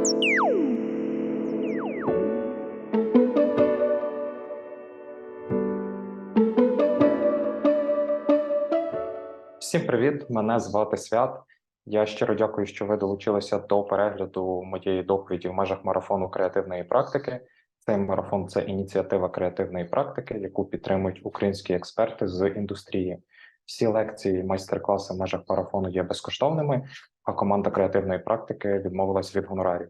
Всім привіт! Мене звати Свят. Я щиро дякую, що ви долучилися до перегляду моєї доповіді в межах марафону креативної практики. Цей марафон це ініціатива креативної практики, яку підтримують українські експерти з індустрії. Всі лекції, майстер-класи в межах марафону є безкоштовними, а команда креативної практики відмовилась від гонорарів.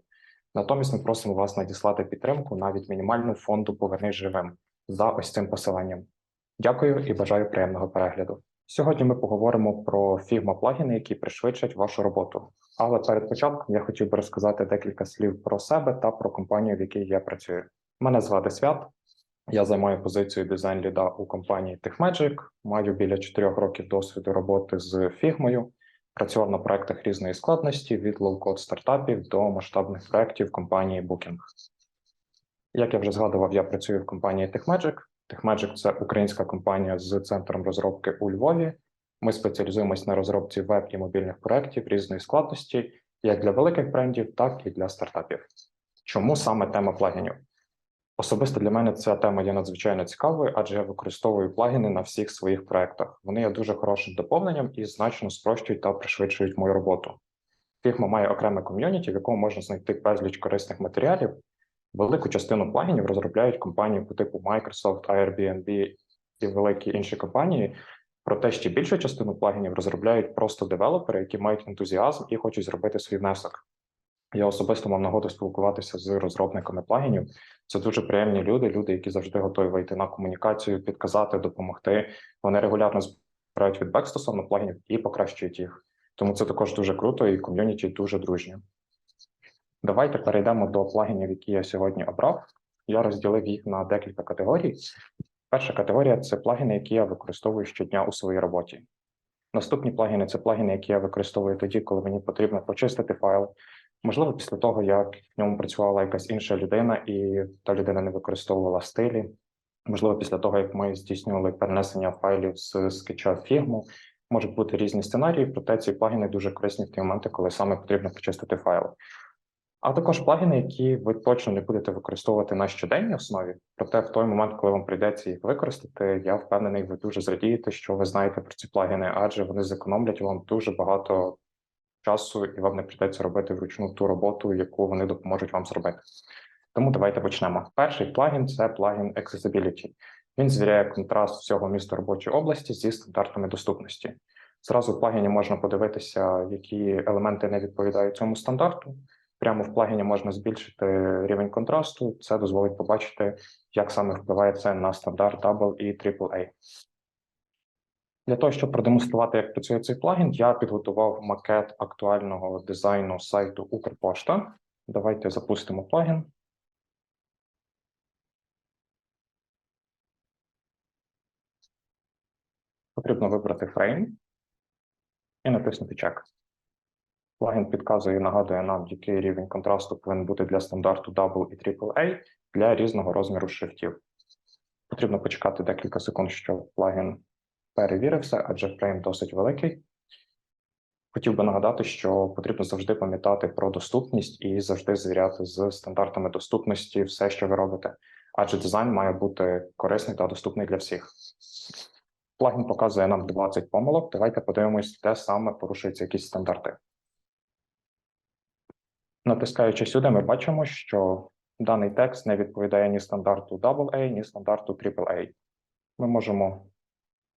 Натомість ми просимо вас надіслати підтримку навіть мінімальну фонду Повернись живим за ось цим посиланням. Дякую і бажаю приємного перегляду. Сьогодні ми поговоримо про Figma плагіни, які пришвидшать вашу роботу. Але перед початком я хотів би розказати декілька слів про себе та про компанію, в якій я працюю. Мене звати Свят. Я займаю позицію дизайн ліда у компанії TechMagic, маю біля 4 років досвіду роботи з Figma, працював на проектах різної складності від лоу-код стартапів до масштабних проєктів компанії Booking. Як я вже згадував, я працюю в компанії TechMagic. TechMagic – це українська компанія з центром розробки у Львові. Ми спеціалізуємось на розробці веб і мобільних проєктів різної складності, як для великих брендів, так і для стартапів. Чому саме тема плагінів? Особисто для мене ця тема є надзвичайно цікавою, адже я використовую плагіни на всіх своїх проєктах. Вони є дуже хорошим доповненням і значно спрощують та пришвидшують мою роботу. Figma має окреме ком'юніті, в якому можна знайти безліч корисних матеріалів, Велику частину плагінів розробляють компанії по типу Microsoft, Airbnb і великі інші компанії. Проте ще більшу частину плагінів розробляють просто девелопери, які мають ентузіазм і хочуть зробити свій внесок. Я особисто мав нагоду спілкуватися з розробниками плагінів. Це дуже приємні люди, люди, які завжди готові вийти на комунікацію, підказати, допомогти. Вони регулярно збирають фідбек стосовно плагінів і покращують їх. Тому це також дуже круто, і ком'юніті дуже дружнє. Давайте перейдемо до плагінів, які я сьогодні обрав. Я розділив їх на декілька категорій. Перша категорія це плагіни, які я використовую щодня у своїй роботі. Наступні плагіни це плагіни, які я використовую тоді, коли мені потрібно почистити файл. Можливо, після того, як в ньому працювала якась інша людина, і та людина не використовувала стилі. Можливо, після того, як ми здійснювали перенесення файлів з скетча в фігму, можуть бути різні сценарії, проте ці плагіни дуже корисні в ті моменти, коли саме потрібно почистити файл а також плагіни, які ви точно не будете використовувати на щоденній основі. Проте, в той момент, коли вам прийдеться їх використати, я впевнений, ви дуже зрадієте, що ви знаєте про ці плагіни, адже вони зекономлять вам дуже багато часу, і вам не прийдеться робити вручну ту роботу, яку вони допоможуть вам зробити. Тому давайте почнемо. Перший плагін це плагін Accessibility. Він звіряє контраст всього міста робочої області зі стандартами доступності. Зразу в плагіні можна подивитися, які елементи не відповідають цьому стандарту. Прямо в плагіні можна збільшити рівень контрасту. Це дозволить побачити, як саме впливає це на стандарт Double і AAA. Для того, щоб продемонструвати, як працює цей плагін, я підготував макет актуального дизайну сайту Укрпошта. Давайте запустимо плагін. Потрібно вибрати фрейм і натиснути чек. Плагін підказує і нагадує нам, який рівень контрасту повинен бути для стандарту Double і AAA для різного розміру шрифтів. Потрібно почекати декілька секунд, щоб плагін перевірився, адже фрейм досить великий. Хотів би нагадати, що потрібно завжди пам'ятати про доступність і завжди звіряти з стандартами доступності все, що ви робите, адже дизайн має бути корисний та доступний для всіх. Плагін показує нам 20 помилок. Давайте подивимось, де саме порушуються якісь стандарти. Натискаючи сюди, ми бачимо, що даний текст не відповідає ні стандарту AA, ні стандарту AAA. Ми можемо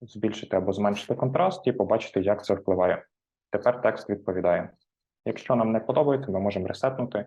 збільшити або зменшити контраст і побачити, як це впливає. Тепер текст відповідає. Якщо нам не подобається, ми можемо ресетнути.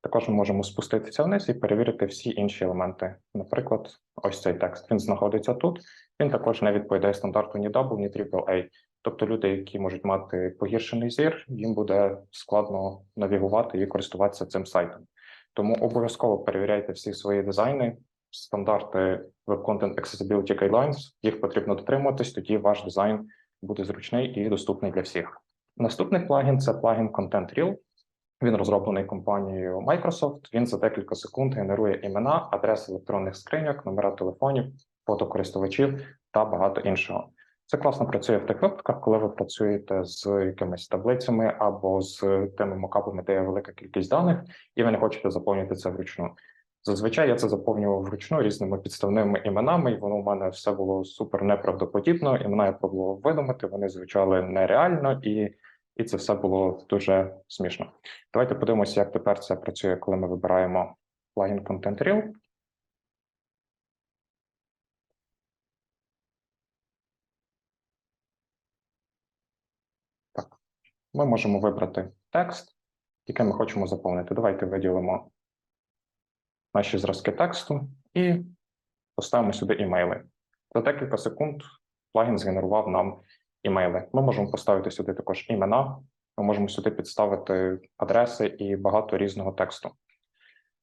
Також ми можемо спуститися вниз і перевірити всі інші елементи. Наприклад, ось цей текст. Він знаходиться тут. Він також не відповідає стандарту ні Double, ні AAA. Тобто люди, які можуть мати погіршений зір, їм буде складно навігувати і користуватися цим сайтом. Тому обов'язково перевіряйте всі свої дизайни, стандарти Web Content Accessibility Guidelines, їх потрібно дотримуватись, тоді ваш дизайн буде зручний і доступний для всіх. Наступний плагін це плагін Content Reel. Він розроблений компанією Microsoft. Він за декілька секунд генерує імена, адреси електронних скриньок, номера телефонів, фото користувачів та багато іншого. Це класно працює в тих випадках, коли ви працюєте з якимись таблицями або з тими мокапами, де є велика кількість даних, і ви не хочете заповнити це вручну. Зазвичай я це заповнював вручну різними підставними іменами, і воно в мене все було супер неправдоподібно. Імена я пробував видумати, вони звучали нереально, і, і це все було дуже смішно. Давайте подивимося, як тепер це працює, коли ми вибираємо плагін Content Reel. Так, ми можемо вибрати текст, який ми хочемо заповнити. Давайте виділимо наші зразки тексту і поставимо сюди імейли. За декілька секунд плагін згенерував нам імейли. Ми можемо поставити сюди також імена, ми можемо сюди підставити адреси і багато різного тексту.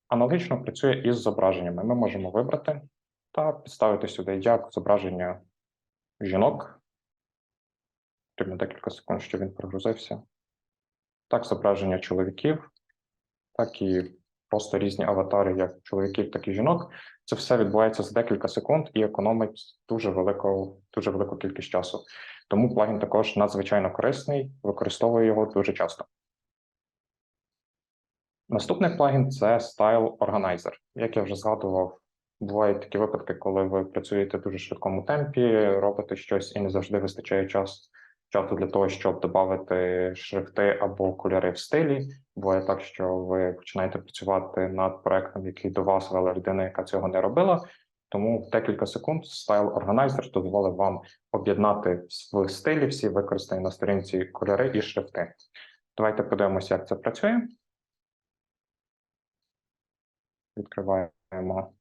Аналогічно працює із зображеннями. Ми можемо вибрати та підставити сюди як зображення жінок. Потрібно декілька секунд, щоб він прогрузився. Так, зображення чоловіків, так і просто різні аватари, як чоловіків, так і жінок. Це все відбувається за декілька секунд і економить дуже велику, дуже велику кількість часу. Тому плагін також надзвичайно корисний, використовую його дуже часто. Наступний плагін це Style Organizer. Як я вже згадував, бувають такі випадки, коли ви працюєте в дуже швидкому темпі, робите щось і не завжди вистачає час, часу для того, щоб додати шрифти або кольори в стилі. Буває так, що ви починаєте працювати над проектом, який до вас вела людина, яка цього не робила. Тому в декілька секунд Style Organizer дозволить вам об'єднати в стилі всі використані на сторінці кольори і шрифти. Давайте подивимося, як це працює. Відкриваємо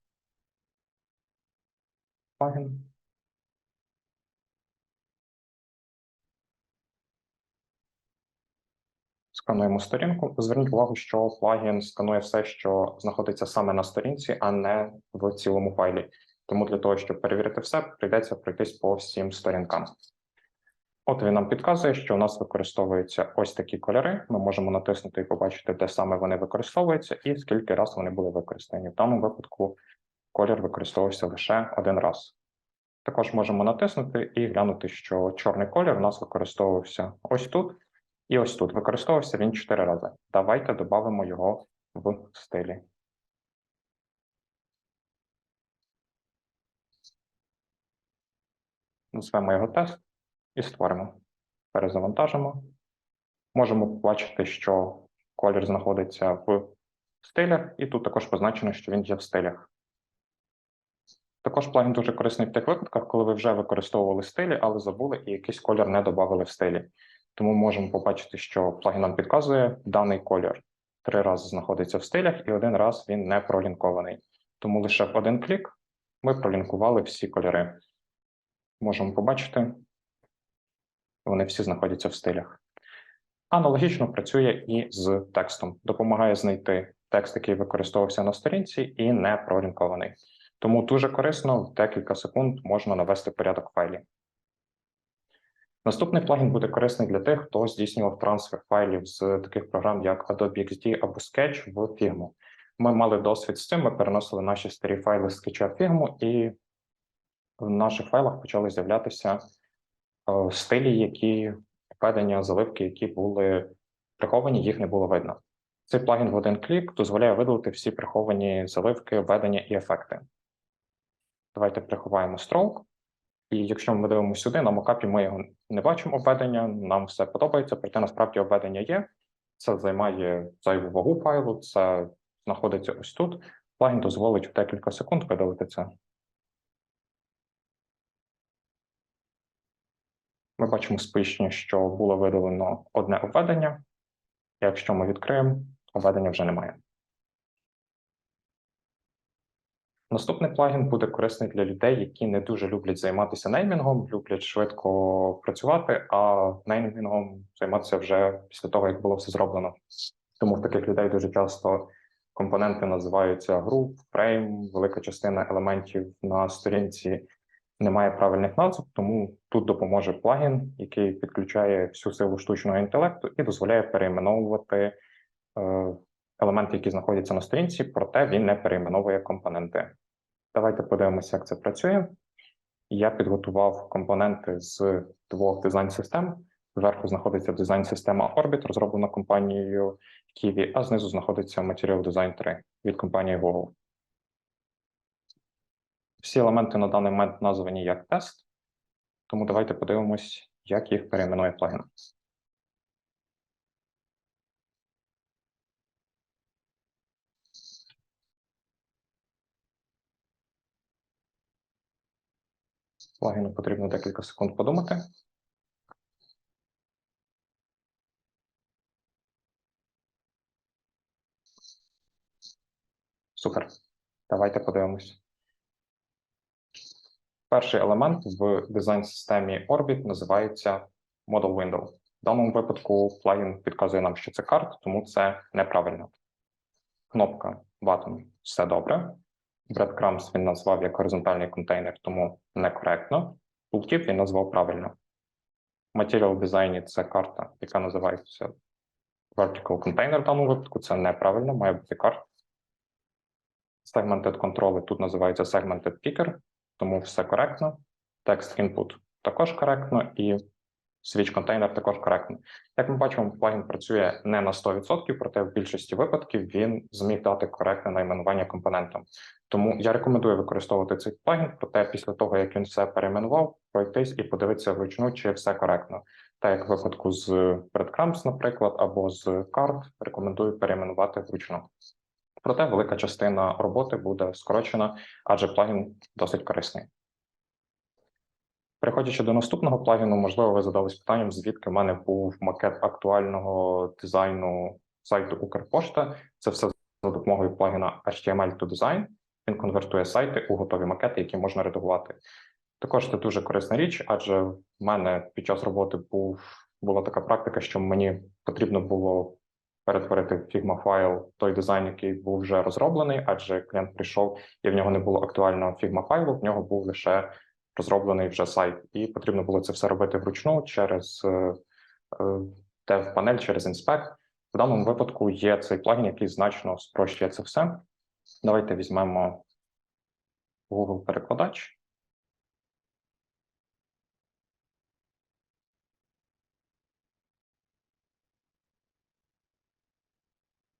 плагін. Скануємо сторінку. Зверніть увагу, що плагін сканує все, що знаходиться саме на сторінці, а не в цілому файлі. Тому для того, щоб перевірити все, прийдеться пройтись по всім сторінкам. От він нам підказує, що у нас використовуються ось такі кольори. Ми можемо натиснути і побачити, де саме вони використовуються, і скільки разів вони були використані. В даному випадку колір використовувався лише один раз. Також можемо натиснути і глянути, що чорний колір у нас використовувався ось тут і ось тут. Використовувався він 4 рази. Давайте додамо його в стилі. Назвемо його тест і створимо. Перезавантажимо. Можемо побачити, що колір знаходиться в стилях, і тут також позначено, що він є в стилях. Також плагін дуже корисний в тих випадках, коли ви вже використовували стилі, але забули і якийсь колір не додали в стилі. Тому можемо побачити, що плагін нам підказує даний колір. Три рази знаходиться в стилях, і один раз він не пролінкований. Тому лише в один клік ми пролінкували всі кольори. Можемо побачити, вони всі знаходяться в стилях. Аналогічно працює і з текстом. Допомагає знайти текст, який використовувався на сторінці, і не пролінкований. Тому дуже корисно в декілька секунд можна навести порядок в файлі. Наступний плагін буде корисний для тих, хто здійснював трансфер файлів з таких програм, як Adobe XD або Sketch в Figma. Ми мали досвід з цим, ми переносили наші старі файли з Sketch в Figma, і в наших файлах почали з'являтися е, стилі, які введення заливки, які були приховані, їх не було видно. Цей плагін в один клік дозволяє видалити всі приховані заливки, введення і ефекти. Давайте приховаємо stroke. І якщо ми дивимося сюди, на мокапі ми його не бачимо обведення, нам все подобається, проте насправді обведення є. Це займає зайву вагу файлу, це знаходиться ось тут. Плагін дозволить в декілька секунд видалити це. Ми бачимо сповіщення, що було видалено одне обведення. Якщо ми відкриємо, обведення вже немає. Наступний плагін буде корисний для людей, які не дуже люблять займатися неймінгом, люблять швидко працювати, а неймінгом займатися вже після того, як було все зроблено. Тому в таких людей дуже часто компоненти називаються груп, фрейм, велика частина елементів на сторінці немає правильних назв, тому тут допоможе плагін, який підключає всю силу штучного інтелекту і дозволяє перейменовувати е, елементи, які знаходяться на сторінці, проте він не перейменовує компоненти. Давайте подивимося, як це працює. Я підготував компоненти з двох дизайн-систем. Зверху знаходиться дизайн-система Orbit, розроблена компанією Kiwi, а знизу знаходиться Material Design 3 від компанії Google. Всі елементи на даний момент названі як тест, тому давайте подивимось, як їх перейменує плагін. Плагіну потрібно декілька секунд подумати. Супер. Давайте подивимось. Перший елемент в дизайн-системі Orbit називається Model Window. В даному випадку плагін підказує нам, що це карт, тому це неправильно. Кнопка button – все добре. Breadcrumbs він назвав як горизонтальний контейнер, тому некоректно. Tooltip він назвав правильно. Material Design – це карта, яка називається Vertical Container в даному випадку. Це неправильно, має бути карта. Segmented Control тут називається Segmented Picker, тому все коректно. Text Input також коректно, і Switch Container також коректно. Як ми бачимо, плагін працює не на 100%, проте в більшості випадків він зміг дати коректне найменування компонентам. Тому я рекомендую використовувати цей плагін, проте після того, як він все перейменував, пройтись і подивитися вручну, чи все коректно. Так як в випадку з Breadcrumbs, наприклад, або з карт, рекомендую перейменувати вручну. Проте велика частина роботи буде скорочена, адже плагін досить корисний. Переходячи до наступного плагіну, можливо, ви задались питанням, звідки в мене був макет актуального дизайну сайту Укрпошта. Це все за допомогою плагіна HTML to Design. Він конвертує сайти у готові макети, які можна редагувати. Також це дуже корисна річ, адже в мене під час роботи був була така практика, що мені потрібно було перетворити в Figma файл той дизайн, який був вже розроблений, адже клієнт прийшов і в нього не було актуального Figma файлу, в нього був лише розроблений вже сайт, і потрібно було це все робити вручну через dev панель через інспект. В даному випадку є цей плагін, який значно спрощує це все. Давайте візьмемо Google перекладач.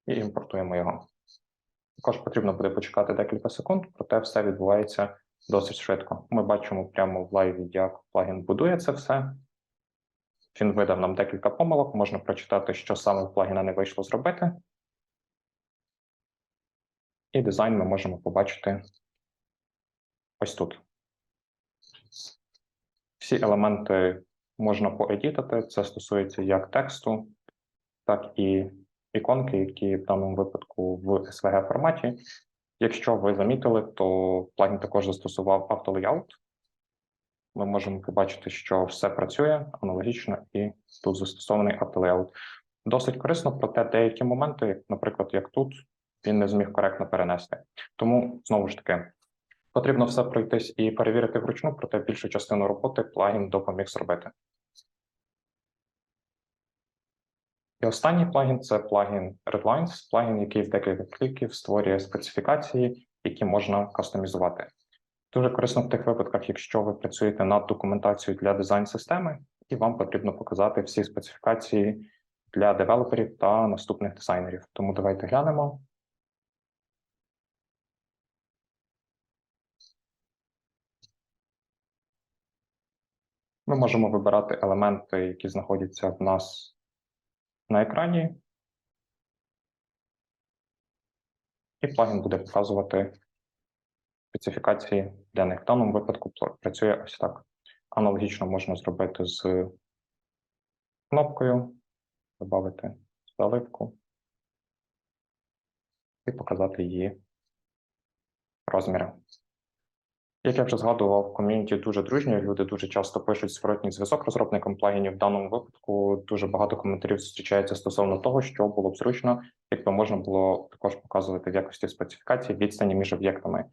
І імпортуємо його. Також потрібно буде почекати декілька секунд, проте все відбувається досить швидко. Ми бачимо прямо в лайві, як плагін будує це все. Він видав нам декілька помилок, можна прочитати, що саме в плагіна не вийшло зробити. І дизайн ми можемо побачити ось тут. Всі елементи можна поедітати. Це стосується як тексту, так і іконки, які в даному випадку в SVG форматі. Якщо ви замітили, то плагін також застосував автолейаут. Ми можемо побачити, що все працює аналогічно, і тут застосований автолейаут. Досить корисно, проте деякі моменти, наприклад, як тут, він не зміг коректно перенести. Тому знову ж таки потрібно все пройтись і перевірити вручну, проте більшу частину роботи плагін допоміг зробити. І останній плагін це плагін Redlines, плагін, який в декілька кліків створює специфікації, які можна кастомізувати. Дуже корисно в тих випадках, якщо ви працюєте над документацією для дизайн-системи, і вам потрібно показати всі специфікації для девелоперів та наступних дизайнерів. Тому давайте глянемо. Ми можемо вибирати елементи, які знаходяться в нас на екрані, і плагін буде показувати специфікації для них. В даному випадку працює ось так. Аналогічно можна зробити з кнопкою, додати заливку і показати її розміри. Як я вже згадував, ком'юніті дуже дружньо. Люди дуже часто пишуть зворотній зв'язок розробникам плагінів. В даному випадку дуже багато коментарів зустрічається стосовно того, що було б зручно, якби можна було також показувати в якості специфікації відстані між об'єктами.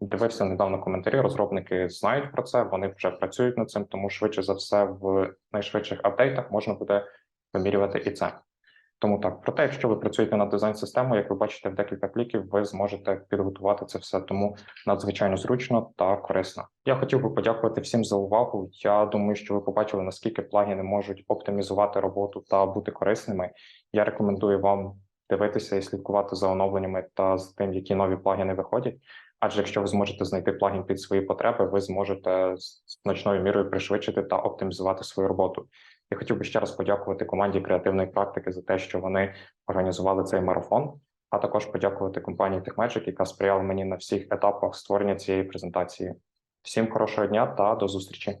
Дивився недавно коментарі. Розробники знають про це, вони вже працюють над цим, тому швидше за все, в найшвидших апдейтах можна буде вимірювати і це. Тому так, проте, якщо ви працюєте над дизайн системою, як ви бачите в декілька кліків, ви зможете підготувати це все. Тому надзвичайно зручно та корисно. Я хотів би подякувати всім за увагу. Я думаю, що ви побачили наскільки плагіни можуть оптимізувати роботу та бути корисними. Я рекомендую вам дивитися і слідкувати за оновленнями та з тим, які нові плагіни виходять. Адже якщо ви зможете знайти плагін під свої потреби, ви зможете значною мірою пришвидшити та оптимізувати свою роботу. Я хотів би ще раз подякувати команді креативної практики за те, що вони організували цей марафон, а також подякувати компанії TechMagic, яка сприяла мені на всіх етапах створення цієї презентації. Всім хорошого дня та до зустрічі.